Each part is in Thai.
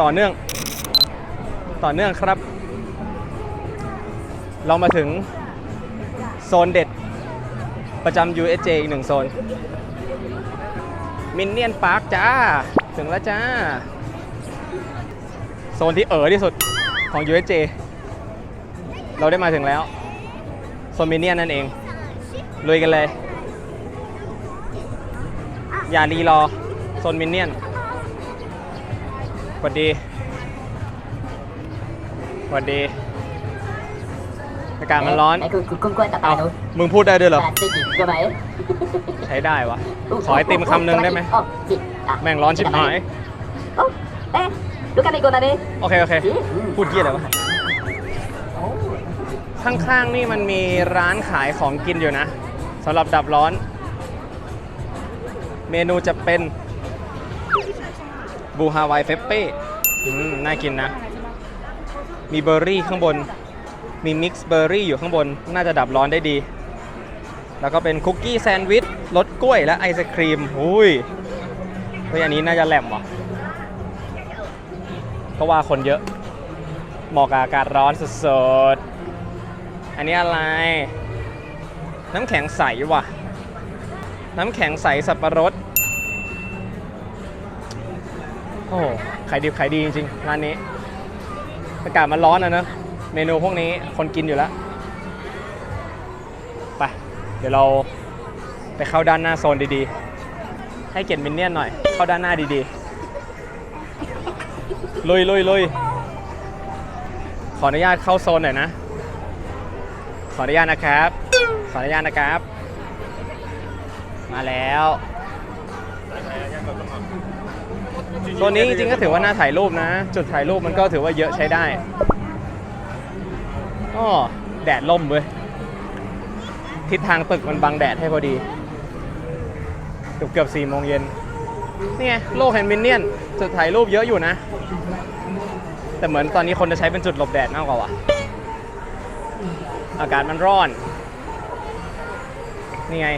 ต่อเนื่อง ต่อเนื่องครับ เรามาถึงโซนเด็ดประจำ USJ อีกหนึ่งโซน มินเนี่ยนพาร์คจ้า ถึงแล้วจ้า โซนที่เอ๋อที่สุดของ USJ เราได้มาถึงแล้ว โซนมินเนี่ยนนั่นเอง ลุยกันเลย อย่ารีรอ โซนมินเนี่ยน วัสดีสวัสดี อากาศมันร้อนไหนคุณคุณคุณกล้วยตัดไปเอาดูมึงพูดได้ด้วยเหรอขนาดสี่จิก็ไหมใช้ได้วะ ขอไอติมคำหนึ่งได้ไหมโอ้จิอะแม่งร้อนชิบหาย โอ้เอ๊ะดูกันไปกูตอนนี้โอเค โอเค พูดเยี่ยอะไรวะ ข้างๆนี่มันมีร้านขายของกินอยู่นะสำหรับดับร้อน เมนูจะเป็น บูฮาวายเฟปเป้น่ากินนะ มีเบอร์รี่ข้างบน มีมิกซ์เบอร์รี่อยู่ข้างบน น่าจะดับร้อนได้ดี แล้วก็เป็นคุกกี้แซนด์วิชรสกล้วยและไอศครีมอุ้ยเฮ้ยอันนี้น่าจะแหลมว่ะก็ว่าคนเยอะ เหมาะกับอากาศร้อนสดๆ อันนี้อะไร น้ำแข็งใสว่ะ น้ำแข็งใสสับปะรด โอ้โหขายดีขายดีจริงๆร้านนี้อากาศมันร้อนนะเนอะเมนูพวกนี้คนกินอยู่แล้ว ไป เดี๋ยวเราไปเข้าด้านหน้าโซนดีๆ ให้เกียรติมินเนี่ยนหน่อย เข้าด้านหน้าดีๆ ลุยลุยลุยขออนุญาตเข้าโซนหน่อยนะ ขออนุญาตนะครับ ขออนุญาตนะครับ มาแล้ว โซนนี้จริงๆก็ถือว่าน่าถ่ายรูปนะ จุดถ่ายรูปมันก็ถือว่าเยอะใช้ได้อ้อแดดล่มเว้ยทิศทางตึกมันบังแดดให้พอดี เกือบเกือบสี่โมงเย็นนี่ไงโลกแห่งมินเนี่ยนจุดถ่ายรูปเยอะอยู่นะ แต่เหมือนตอนนี้คนจะใช้เป็นจุดหลบแดดมากกว่าว่ะอากาศมันร้อน นี่ไง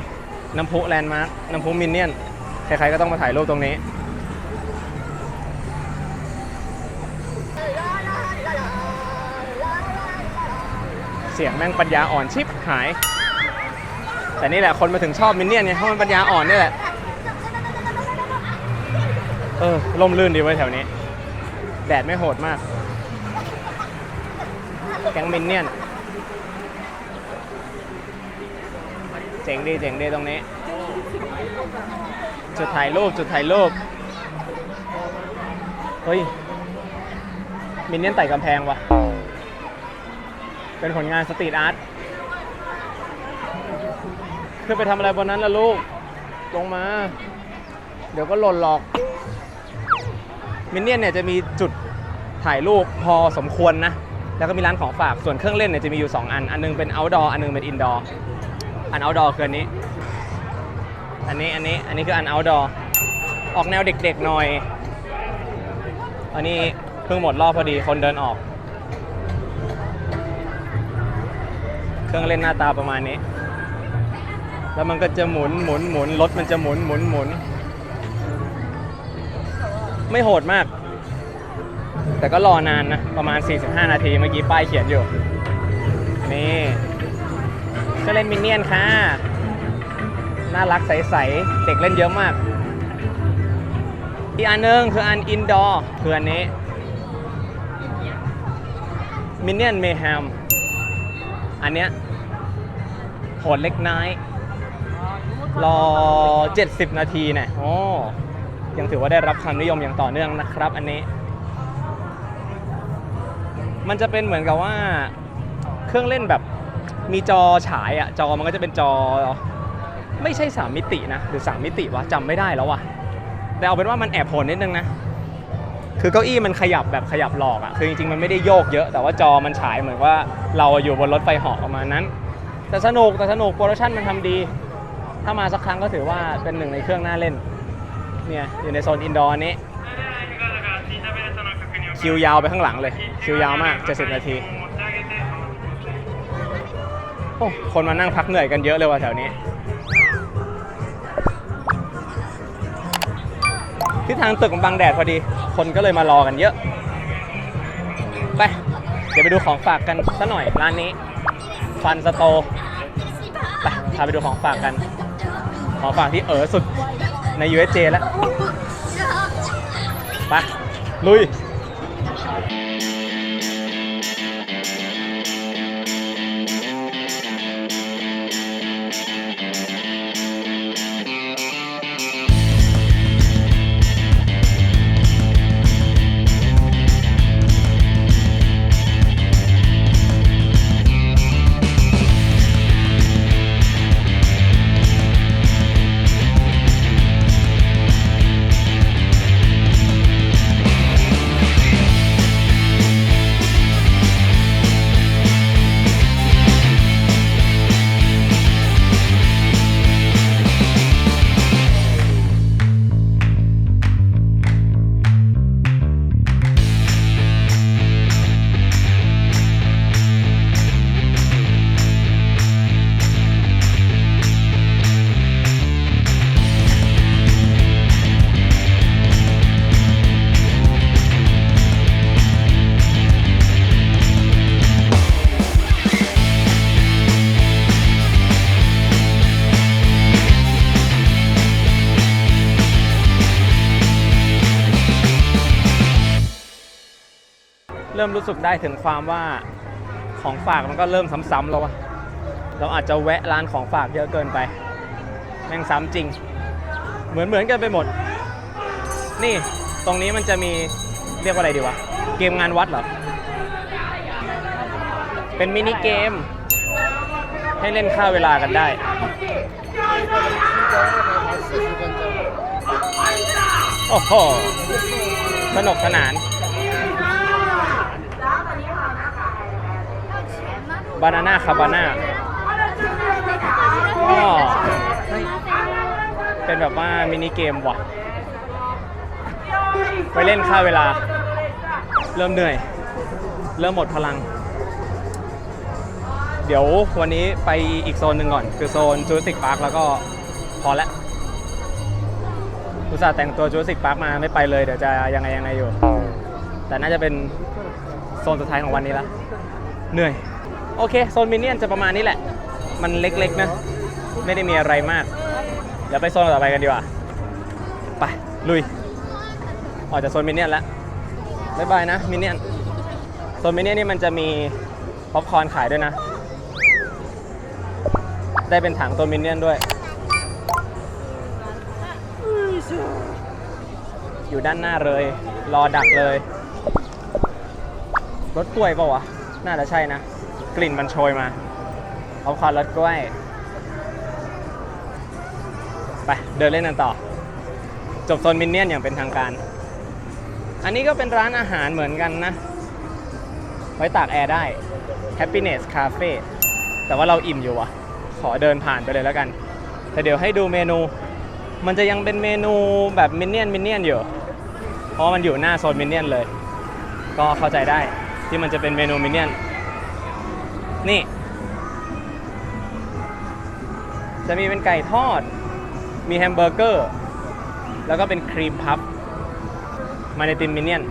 น้ำพุแลนด์มาร์ค น้ำพุมินเนี่ยน ใครๆก็ต้องมาถ่ายรูปตรงนี้ เสียงแม่งปัญญาอ่อนชิบหาย แต่นี่แหละคนมาถึงชอบมินเนี่ยนไงเพราะมันปัญญาอ่อนนี่แหละ เออลมลื่นดีไว้แถวนี้ แดดไม่โหดมาก แก๊งมินเนี่ยนเจ๋งดีเจ๋งดีตรงนี้ จุดถ่ายรูปจุดถ่ายรูป เฮ้ย มินเนี่ยนไต่กำแพงวะ เป็นผลงานสตรีทอาร์ตขึ้นไปทำอะไรบนนั้นล่ะลูก ลงมา เดี๋ยวก็หล่นหรอก มินเนี่ยนเนี่ยจะมีจุดถ่ายรูปพอสมควรนะ แล้วก็มีร้านของฝาก ส่วนเครื่องเล่นเนี่ยจะมีอยู่ 2 อัน อันนึงเป็น outdoor อันนึงเป็น indoor อัน outdoor คืออันนี้ อันนี้ อันนี้ อันนี้คืออัน outdoor ออกแนวเด็กๆหน่อย อันนี้เพิ่งหมดรอบพอดีคนเดินออก เครื่องเล่นหน้าตาประมาณนี้ แล้วมันก็จะหมุนหมุนหมุนรถมันจะหมุนหมุนหมุน ไม่โหดมาก แต่ก็รอนานนะ ประมาณ 45 นาทีเมื่อกี้ป้ายเขียนอยู่ นี่ก็เล่นมินเนี่ยนค่ะ น่ารักใส ๆ เด็กเล่นเยอะมาก อีกอันหนึงคืออันอินดอร์คืออันนี้มินเนี่ยนเมแฮมอันเนี้ย โหดเล็กน้อยรอ 70 นาทีเนี่ยโอ้ยังถือว่าได้รับความนิยมอย่างต่อเนื่องนะครับ อันนี้ มันจะเป็นเหมือนกับว่า เครื่องเล่นแบบมีจอฉายอะจอมันก็จะเป็นจอ ไม่ใช่ 3 มิตินะ หรือ 3 มิติวะจำไม่ได้แล้ววะแต่เอาเป็นว่ามันแอบโหดนิดนึงนะ คือเก้าอี้มันขยับแบบขยับหลอกอะคือจริงๆมันไม่ได้โยกเยอะ แต่ว่าจอมันฉายเหมือนว่าเราอยู่บนรถไฟเหาะประมาณนั้น แต่สนุกแต่สนุกโปรดักชั่นมันทำดี ถ้ามาสักครั้งก็ถือว่าเป็นหนึ่งในเครื่องน่าเล่น เนี่ยอยู่ในโซนอินดอร์นี้ คิวยาวไปข้างหลังเลย คิวยาวมาก 70 นาที โอ้คนมานั่งพักเหนื่อยกันเยอะเลยว่ะแถวนี้ ที่ทางตึกมันบังแดดพอดี คนก็เลยมารอกันเยอะ ไป เดี๋ยวไปดูของฝากกันสักหน่อยร้านนี้ ฟันสโต พาไปดูของฝากกัน ของฝากที่เออสุดใน USJ แล้วไปลุย รู้สึกได้ถึงความว่าของฝากมันก็เริ่มซ้ำๆแล้ววะเราอาจจะแวะร้านของฝากเยอะเกินไป แม่งซ้ำจริง เหมือนเหมือนกันไปหมด นี่ตรงนี้มันจะมีเรียกว่าอะไรดีวะ เกมงานวัดเหรอ เป็นมินิเกม ให้เล่นค่าเวลากันได้โอ้โหสนุกสนาน บานาน่าคาบาน่าก็เป็นแบบว่ามินิเกมว่ะ ไปเล่นค่าเวลา เริ่มเหนื่อย เริ่มหมดพลัง เดี๋ยววันนี้ไปอีกโซนหนึ่งก่อน คือโซนจูสิกพาร์คแล้วก็พอแล้วอุตส่าห์แต่งตัวจูสิกพาร์คมาไม่ไปเลย เดี๋ยวจะยังไงยังไงอยู่ แต่น่าจะเป็นโซนสุดท้ายของวันนี้ละเหนื่อย โอเค โซนมินเนี่ยนจะประมาณนี้แหละ มันเล็กๆนะ ไม่ได้มีอะไรมาก เดี๋ยวไปโซนต่อไปกันดีกว่า ไป ลุย ออกจากโซนมินเนี่ยนแล้วบ๊ายบายนะมินเนี่ยนโซนมินเนี่ยนนี่มันจะมีป๊อปคอร์นขายด้วยนะ ได้เป็นถังตัวมินเนี่ยนด้วย อยู่ด้านหน้าเลย รอดักเลย รถกล้วยเปล่าวะ น่าจะใช่นะ กลิ่นมันโชยมาเอาคอร์รถกล้วย ไป เดินเล่นกันต่อ จบโซนมินเนี่ยนอย่างเป็นทางการ อันนี้ก็เป็นร้านอาหารเหมือนกันนะ ไว้ตากแอร์ได้ Happiness Cafe แต่ว่าเราอิ่มอยู่อะขอเดินผ่านไปเลยแล้วกัน แต่เดี๋ยวให้ดูเมนู มันจะยังเป็นเมนูแบบมินเนี่ยนมินเนี่ยนอยู่ เพราะมันอยู่หน้าโซนมินเนี่ยนเลย ก็เข้าใจได้ที่มันจะเป็นเมนูมินเนี่ยน นี่ จะมีเป็นไก่ทอด มีแฮมเบอร์เกอร์ แล้วก็เป็นครีมพับ มาในติมมินเนี่ยน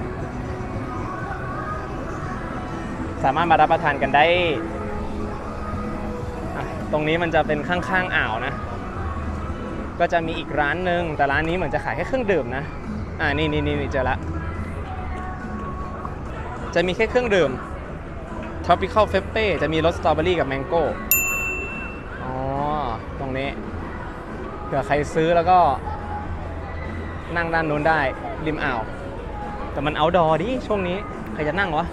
สามารถมารับประทานกันได้ ตรงนี้มันจะเป็นข้างๆอ่าวนะ ก็จะมีอีกร้านหนึ่งแต่ร้านนี้เหมือนจะขายแค่เครื่องดื่มนะ อ่านี่นี่นี่เจอละจะมีแค่เครื่องดื่ม Tropical f e p e จะมีรสสตรอเบอรี่กับแมงโก้ อ๋อ ตรงนี้เผื่อใครซื้อแล้วก็นั่งด้านนู้นได้ ริมอ่าว แต่มันเอาดอดิ ช่วงนี้ ใครจะนั่งวะ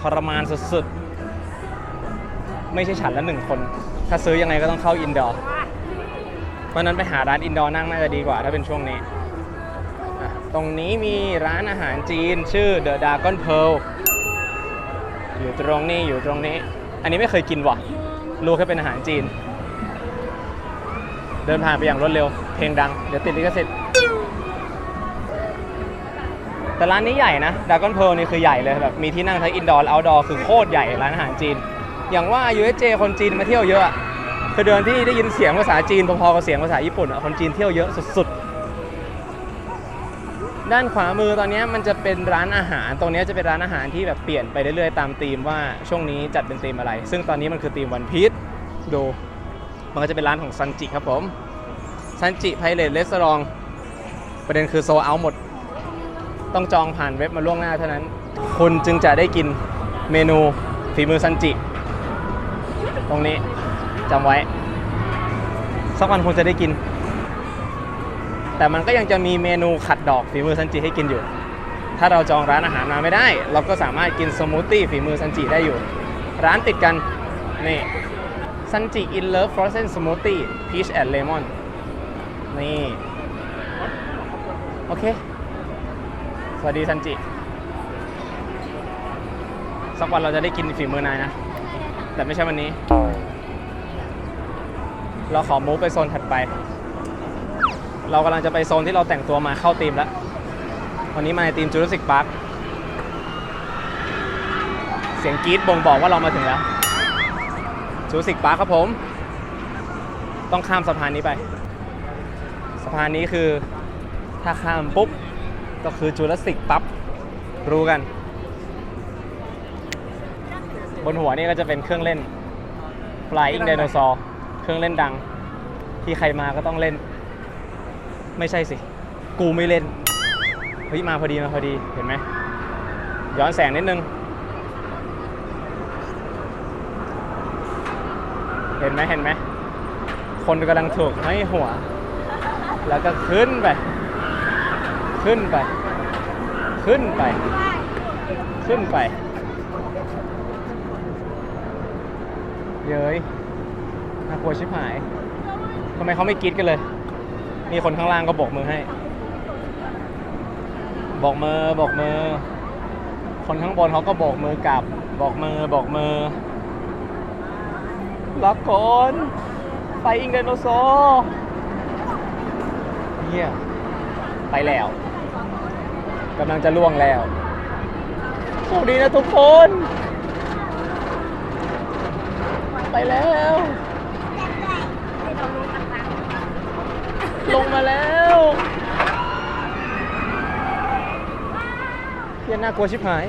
ทรมานสุดๆ ไม่ใช่ฉันละหนึ่งคน ถ้าซื้อยังไงก็ต้องเข้าอินดอร์เพราะนั้นไปหาร้านอินดอร์นั่งน่าจะดีกว่า ถ้าเป็นช่วงนี้ ตรงนี้มีร้านอาหารจีนชื่อ The Dragon Pearl อยู่ตรงนี้อยู่ตรงนี้ อันนี้ไม่เคยกินว่ะ รู้แค่เป็นอาหารจีน เดินผ่านไปอย่างรวดเร็ว เพลงดัง เดี๋ยวติดลิขสิทธิ์แต่ร้านนี้ใหญ่นะดากอนเพลนี่คือใหญ่เลยแบบมีที่นั่งทั้งอินดอร์และเอาดอร์คือโคตรใหญ่ร้านอาหารจีน อย่างว่า USJ คนจีนมาเที่ยวเยอะคือเดินที่ได้ยินเสียงภาษาจีนพอๆกับเสียงภาษาญี่ปุ่นอะคนจีนเที่ยวเยอะสุดๆ ด้านขวามือตอนนี้มันจะเป็นร้านอาหาร ตรงนี้จะเป็นร้านอาหารที่แบบเปลี่ยนไปเรื่อยๆ ตามธีมว่าช่วงนี้จัดเป็นธีมอะไร ซึ่งตอนนี้มันคือธีมวันพีชดู มันก็จะเป็นร้านของซันจิครับผมซันจิไพเรตเรสซอรองประเด็นคือโซเอาหมด ต้องจองผ่านเว็บมาล่วงหน้าเท่านั้น คุณจึงจะได้กินเมนูฝีมือซันจิ ตรงนี้จำไว้ สักวันคงจะได้กิน แต่มันก็ยังจะมีเมนูขัดดอกฝีมือซันจิให้กินอยู่ ถ้าเราจองร้านอาหารมาไม่ได้ เราก็สามารถกินสมูทตี้ฝีมือซันจิได้อยู่ ร้านติดกัน นี่ซันจิอินเลิฟฟรอสเซนสมูทตี้พีชแอนด์เลมอนนี่ โอเค สวัสดีซันจิ สักวันเราจะได้กินฝีมือนายนะ แต่ไม่ใช่วันนี้ เราขอมูฟไปโซนถัดไป เรากำลังจะไปโซนที่เราแต่งตัวมาเข้าธีมแล้ว วันนี้มาในธีมจูราสสิกพาร์คเสียงกรี๊ดบ่งบอกว่าเรามาถึงแล้วจูราสสิกพาร์คครับผม ต้องข้ามสะพานนี้ไปสะพานนี้คือถ้าข้ามปุ๊บ ก็คือจูราสสิกปั๊บรู้กัน บนหัวนี่ก็จะเป็นเครื่องเล่น Flying Dinosaur เครื่องเล่นดัง ที่ใครมาก็ต้องเล่น ไม่ใช่สิ กูไม่เล่น เฮ้ย มาพอดีมาพอดี เห็นไหม ย้อนแสงนิดนึง เห็นไหมเห็นไหม คนกำลังถูกให้หัว แล้วก็ขึ้นไป ขึ้นไป ขึ้นไป ขึ้นไป เย้ยน่ากลัวชิบหาย ทำไมเขาไม่กรีดกันเลย มีคนข้างล่างก็โบกมือให้ บอกมือบอกมือ คนข้างบนเขาก็โบกมือกลับ บอกมือบอกมือรักคนไปอิงไดโนเสาร์เฮียไปแล้วกำลังจะล่วงแล้วโชคดีนะทุกคน ไปแล้ว ลงมาแล้วเฮียน่ากลัวชิบหาย